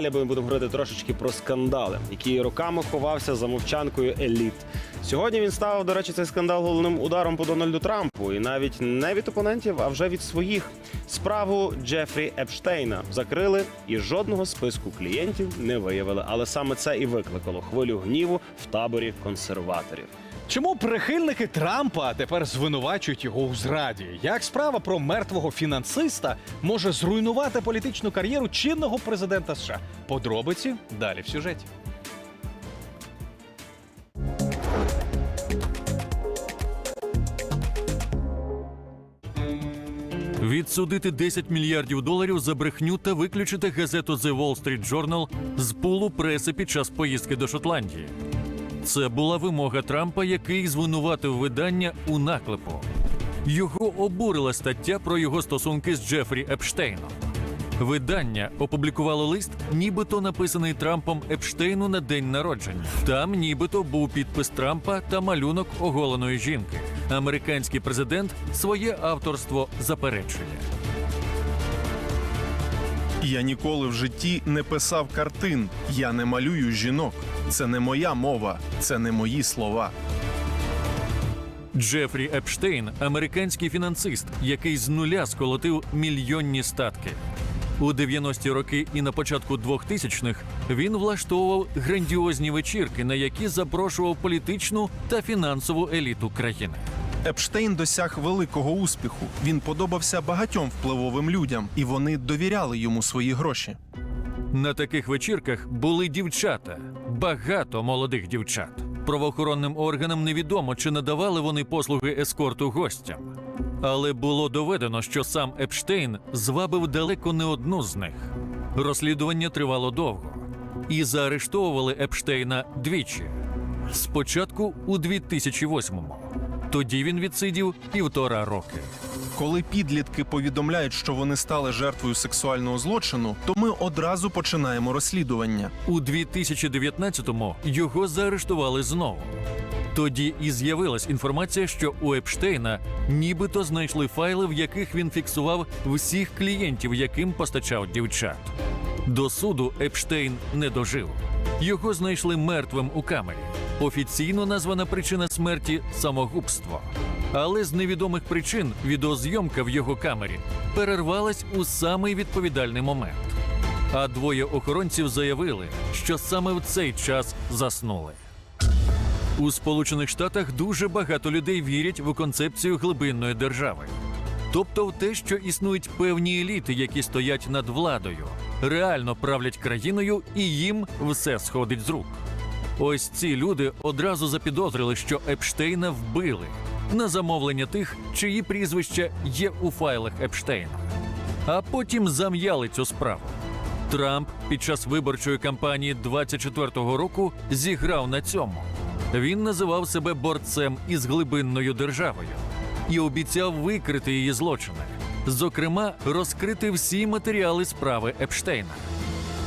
Далі ми будемо говорити трошечки про скандали, які роками ховався за мовчанкою еліт. Сьогодні він став, до речі, цей скандал головним ударом по Дональду Трампу, і навіть не від опонентів, а вже від своїх. Справу Джефрі Епштейна закрили і жодного списку клієнтів не виявили. Але саме це і викликало хвилю гніву в таборі консерваторів. Чому прихильники Трампа тепер звинувачують його у зраді? Як справа про мертвого фінансиста може зруйнувати політичну кар'єру чинного президента США? Подробиці далі в сюжеті. Відсудити 10 мільярдів доларів за брехню та виключити газету The Wall Street Journal з пулу преси під час поїздки до Шотландії. Це була вимога Трампа, який звинуватив видання у наклепу. Його обурила стаття про його стосунки з Джефрі Епштейном. Видання опублікувало лист, нібито написаний Трампом Епштейну на день народження. Там нібито був підпис Трампа та малюнок оголеної жінки. Американський президент своє авторство заперечує. Я ніколи в житті не писав картин. Я не малюю жінок. Це не моя мова, це не мої слова. Джефрі Епштейн американський фінансист, який з нуля сколотив мільйонні статки. У 90-ті роки і на початку 2000-х він влаштовував грандіозні вечірки, на які запрошував політичну та фінансову еліту країни. Епштейн досяг великого успіху. Він подобався багатьом впливовим людям, і вони довіряли йому свої гроші. На таких вечірках були дівчата, багато молодих дівчат. Правоохоронним органам невідомо, чи надавали вони послуги ескорту гостям. Але було доведено, що сам Епштейн звабив далеко не одну з них. Розслідування тривало довго, і заарештовували Епштейна двічі. Спочатку у 2008-му. Тоді він відсидів півтора роки. Коли підлітки повідомляють, що вони стали жертвою сексуального злочину, то ми одразу починаємо розслідування. У 2019-му його заарештували знову. Тоді і з'явилась інформація, що у Епштейна нібито знайшли файли, в яких він фіксував всіх клієнтів, яким постачав дівчат. До суду Епштейн не дожив. Його знайшли мертвим у камері. Офіційно названа причина смерті самогубство. Але з невідомих причин відеозйомка в його камері перервалась у самий відповідальний момент. А двоє охоронців заявили, що саме в цей час заснули. У Сполучених Штатах дуже багато людей вірять в концепцію глибинної держави, тобто в те, що існують певні еліти, які стоять над владою, реально правлять країною, і їм все сходить з рук. Ось ці люди одразу запідозрили, що Епштейна вбили на замовлення тих, чиї прізвища є у файлах Епштейна, а потім зам'яли цю справу. Трамп під час виборчої кампанії 24-го року зіграв на цьому. Він називав себе борцем із глибинною державою і обіцяв викрити її злочини, зокрема, розкрити всі матеріали справи Епштейна.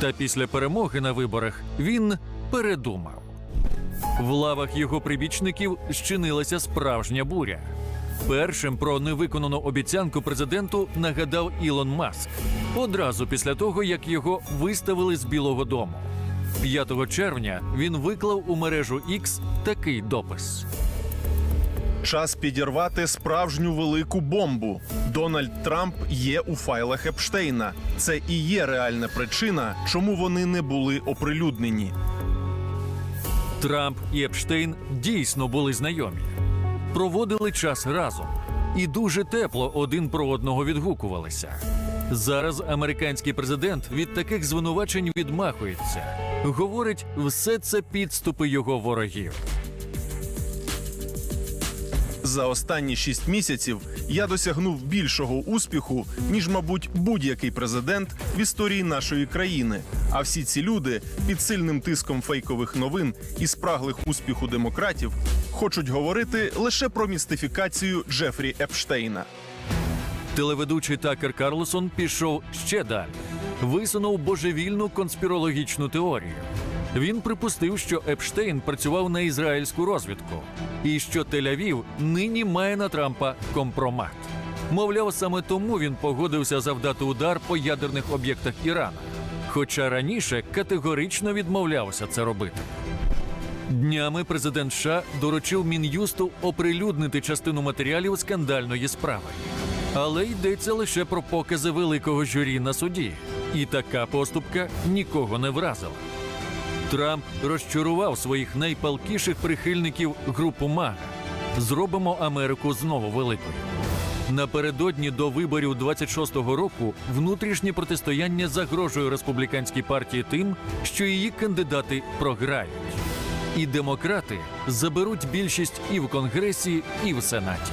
Та після перемоги на виборах він передумав. В лавах його прибічників щинилася справжня буря. Першим про невиконану обіцянку президенту нагадав Ілон Маск одразу після того, як його виставили з Білого Дому. 5 червня він виклав у мережу X такий допис. Час підірвати справжню велику бомбу. Дональд Трамп є у файлах Епштейна. Це і є реальна причина, чому вони не були оприлюднені. Трамп і Епштейн дійсно були знайомі, проводили час разом і дуже тепло один про одного відгукувалися. Зараз американський президент від таких звинувачень відмахується. Говорить, все це підступи його ворогів. За останні шість місяців я досягнув більшого успіху, ніж, мабуть, будь-який президент в історії нашої країни. А всі ці люди під сильним тиском фейкових новин і спраглих успіху демократів хочуть говорити лише про містифікацію Джефрі Епштейна. Телеведучий Такер Карлсон пішов ще далі, висунув божевільну конспірологічну теорію. Він припустив, що Епштейн працював на ізраїльську розвідку, і що Тель-Авів нині має на Трампа компромат. Мовляв, саме тому він погодився завдати удар по ядерних об'єктах Ірана. хоча раніше категорично відмовлявся це робити. Днями президент США доручив Мін'юсту оприлюднити частину матеріалів скандальної справи. Але йдеться лише про покази великого журі на суді, і така поступка нікого не вразила. Трамп розчарував своїх найпалкіших прихильників групу МАГА. Зробимо Америку знову великою. Напередодні до виборів 26-го року внутрішнє протистояння загрожує республіканській партії тим, що її кандидати програють. І демократи заберуть більшість і в Конгресі, і в Сенаті.